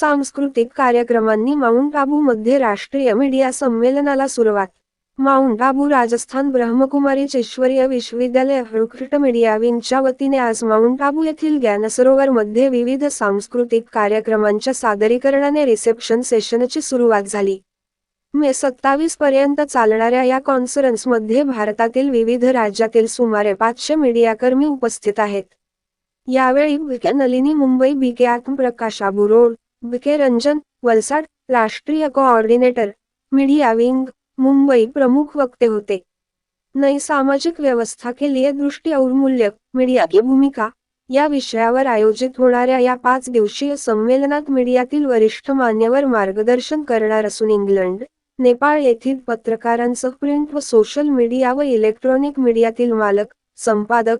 सांस्कृतिक कार्यक्रमांनी माउंट आबूमध्ये राष्ट्रीय मीडिया संमेलनाला सुरुवात. माउंट आबू राजस्थान ब्रह्मकुमारी ईश्वरीय विश्वविद्यालय हळुकृट मीडिया विंगच्या वतीने आज माउंट आबू येथील ज्ञानसरोवर मध्ये विविध सांस्कृतिक कार्यक्रमांच्या सादरीकरणाने रिसेप्शन सेशनची सुरुवात झाली. मे सत्तावीस पर्यंत चालणाऱ्या या कॉन्फरन्समध्ये भारतातील विविध राज्यातील सुमारे पाचशे मीडियाकर्मी उपस्थित आहेत. यावेळी Nalini Mumbai BK Atmaprakash Abu road VK Ranjan Valsad राष्ट्रीय कोऑर्डिनेटर मीडिया विंग मुंबई प्रमुख वक्ते होते. नई सामाजिक व्यवस्था के लिए दृष्टी और मूल्य मीडिया की भूमिका या विषयावर आयोजित होणाऱ्या या पाच दिवसीय संमेलनात मीडियातील वरिष्ठ मान्यवर मार्गदर्शन करणार असून इंग्लंड नेपाळ येथील पत्रकारांसह प्रिंट व सोशल मीडिया व इलेक्ट्रॉनिक मीडियातील मालक संपादक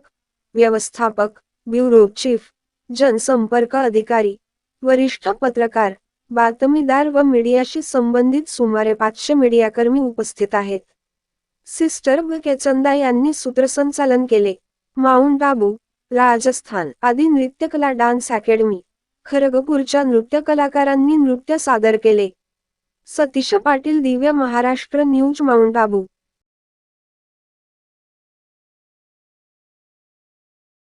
व्यवस्थापक ब्युरो चीफ जनसंपर्क अधिकारी वरिष्ठ पत्रकार बातमीदार व मीडियाशी संबंधित सुमारे पाचशे मीडियाकर्मी उपस्थित आहेत. सिस्टर व केचंदा यांनी सूत्रसंचालन केले. माउंट आबू राजस्थान आदी नृत्यकला डान्स अकॅडमी खरगपूरच्या नृत्य कलाकारांनी नृत्य सादर केले. Satish Patil Divya Maharashtra news mount Abu.